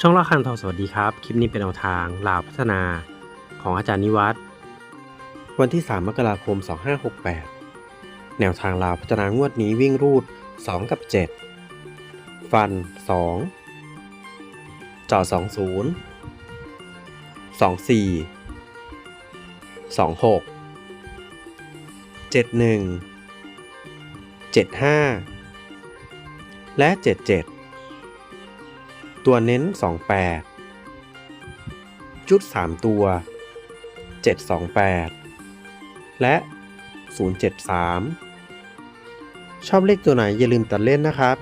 ช่องละคันทองสวัสดีครับ คลิปนี้เป็นแนวทางลาวพัฒนาของอาจารย์นิวัฒน์วันที่ 3 มกราคม 2568 แนวทางลาวพัฒนางวดนี้วิ่งรูด 2 กับ 7 ฟัน 2 จ่อ 20 24 26 71 75 และ 77 ตัวเน้น 28 ชุด 3 ตัว 728 และ 073 ชอบเลขตัวไหนอย่าลืมตัดเล่นนะครับ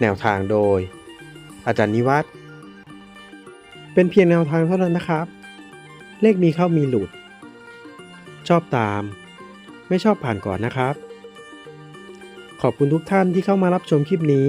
แนวทางโดย อาจารย์นิวัฒน์เป็นเพียงแนวทางเท่านั้นนะครับ เลขมีเข้ามีหลุด ชอบตาม ไม่ชอบผ่านก่อนนะครับ ขอบคุณทุกท่านที่เข้ามารับชมคลิปนี้